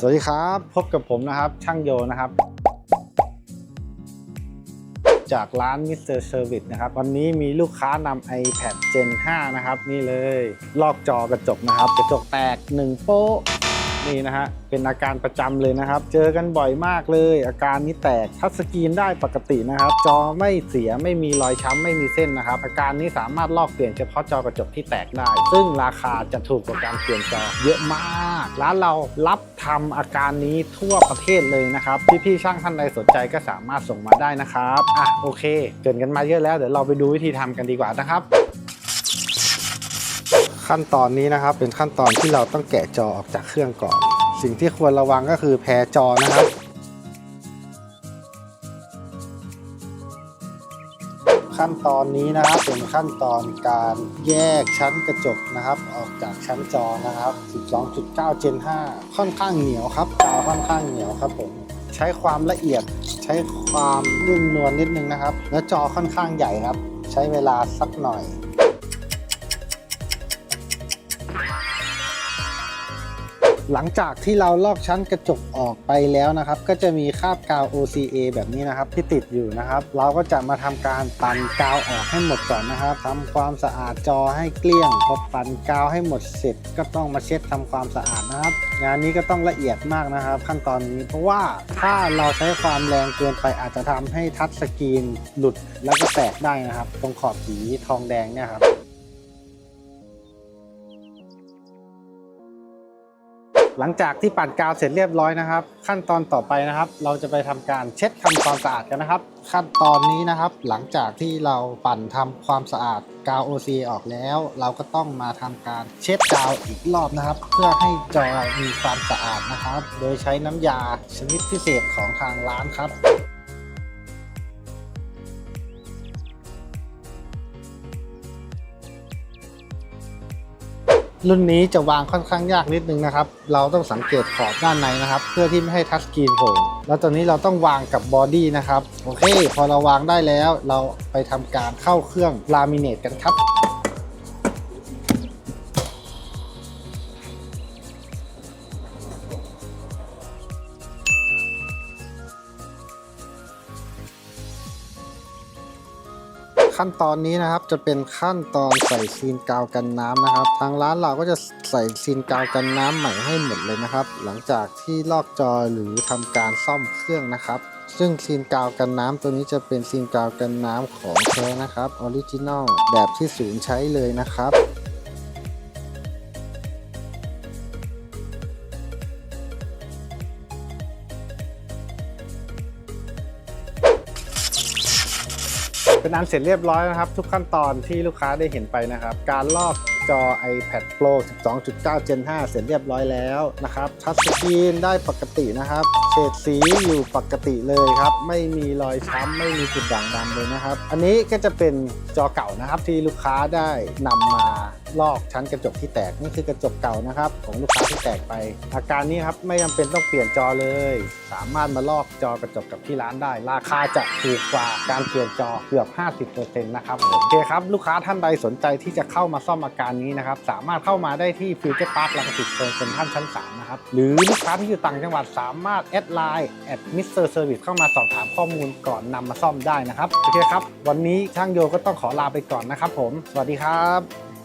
สวัสดีครับ พบกับผมนะครับ ช่างโยนะครับ จากร้านมิสเตอร์เซอร์วิสนะครับ วันนี้มีลูกค้านำ iPad Gen 5 นะครับ นี่เลย ลอกจอกระจกนะครับ กระจกแตก 1 โป๊ะ นี่นะฮะเป็นอาการประจำเลยนะครับ เจอกันบ่อยมากเลย อาการนี้แตกทัชสกรีนได้ปกตินะครับ จอไม่เสียไม่มีรอยช้ำไม่มีเส้นนะครับ อาการนี้สามารถลอกเปลี่ยนเฉพาะจอกระจกที่แตกได้ ซึ่งราคาจะถูกกว่าการเปลี่ยนจอเยอะมากร้านเรารับทำอาการนี้ทั่วประเทศเลยนะครับพี่ๆช่างท่านใดสนใจก็สามารถส่งมาได้นะครับอะโอเค เกินกันมาเยอะแล้วเดี๋ยวเราไปดูวิธีทำกันดีกว่านะครับ ขั้นตอนนี้นะครับ เป็นขั้นตอนที่เราต้องแกะจอออกจากเครื่องก่อน สิ่งที่ควรระวังก็คือแพ้จอนะครับขั้นตอนนี้นะครับเป็นขั้นตอนการแยกชั้นกระจกนะครับ ออกจากชั้นจอนะครับ 12.9 Gen 5 ค่อนข้างเหนียวครับกาวค่อนข้างเหนียวครับผมใช้ความละเอียดใช้ความนุ่มนวลนิดนึงนะครับ แล้วจอค่อนข้างใหญ่ครับ ใช้เวลาสักหน่อย หลังจากที่เราลอกชั้นกระจกออกไปแล้วนะครับ ก็จะมีคราบกาว OCA แบบนี้นะครับ ที่ติดอยู่นะครับ เราก็จะมาทำการปั่นกาวออกให้หมดก่อนนะครับทำความสะอาดจอให้เกลี้ยงพอปั่นกาวให้หมดเสร็จ ก็ต้องมาเช็ดทำความสะอาดนะครับ งานนี้ก็ต้องละเอียดมากนะครับ ขั้นตอนนี้เพราะว่าถ้าเราใช้ความแรงเกินไปอาจจะทำให้ทัชสกรีนหลุดแล้วก็แตกได้นะครับ ตรงขอบสีทองแดงเนี่ยครับ หลังจากที่ปั่นกาวเสร็จเรียบร้อยนะครับ ขั้นตอนต่อไปนะครับ เราจะไปทำการเช็ดทำความสะอาดกันนะครับ ขั้นตอนนี้นะครับ หลังจากที่เราปั่นทำความสะอาดกาว OC ออกแล้ว เราก็ต้องมาทำการเช็ดกาวอีกรอบนะครับ เพื่อให้จอมีความสะอาดนะครับ โดยใช้น้ำยาชนิดพิเศษของทางร้านครับ รุ่นนี้จะวางค่อนข้างยากนิดนึงนะครับ เราต้องสังเกตขอบด้านในนะครับ เพื่อที่ไม่ให้ทัชสกรีนโผล่แล้วตอนนี้เราต้องวางกับบอดี้นะครับ โอเค พอเราวางได้แล้ว เราไปทำการเข้าเครื่องลามิเนตกันครับ ขั้นตอนนี้นะครับจะเป็นขั้นตอนใส่ซีนกาวกันน้ำนะครับ ทางร้านเราก็จะใส่ซีนกาวกันน้ำใหม่ให้หมดเลยนะครับ หลังจากที่ลอกจอหรือทำการซ่อมเครื่องนะครับ ซึ่งซีนกาวกันน้ำตัวนี้จะเป็นซีนกาวกันน้ำของแท้นะครับออริจินอลแบบที่ศูนย์ใช้เลยนะครับ เป็นอันเสร็จเรียบร้อยนะครับ ทุกขั้นตอนที่ลูกค้าได้เห็นไปนะครับ การลอก จอ iPad Pro 12.9 Gen 5 เสร็จเรียบร้อยแล้วนะครับทัชสกรีนได้ปกตินะครับ เฉดสีอยู่ปกติเลยครับ ไม่มีรอยช้ำไม่มีจุดด่างดำเลยนะครับ อันนี้ก็จะเป็นจอเก่านะครับที่ลูกค้าได้นำมาลอกชั้นกระจกที่แตกนี่คือกระจกเก่านะครับ ของลูกค้าที่แตกไป อาการนี้ครับไม่จำเป็นต้องเปลี่ยนจอเลย สามารถมาลอกจอกระจกกับที่ร้านได้ ราคาจะถูกกว่าการเปลี่ยนจอเกือบ 50%นะครับโอเคครับลูกค้าท่านใดสนใจที่จะเข้ามาซ่อมอาการนี้นะครับสามารถเข้ามาได้ที่ฟิวเจอร์พาร์คลังสิตโซนเซ็นทรัลชั้น3นะครับหรือลูกค้าที่อยู่ต่างจังหวัดสามารถแอดไลน์แอดมิสเตอร์เซอร์วิสเข้ามาสอบถามข้อมูลก่อนนำมาซ่อมได้นะครับโอเคครับ วันนี้ช่างโยก็ต้องขอลาไปก่อนนะครับผม สวัสดีครับ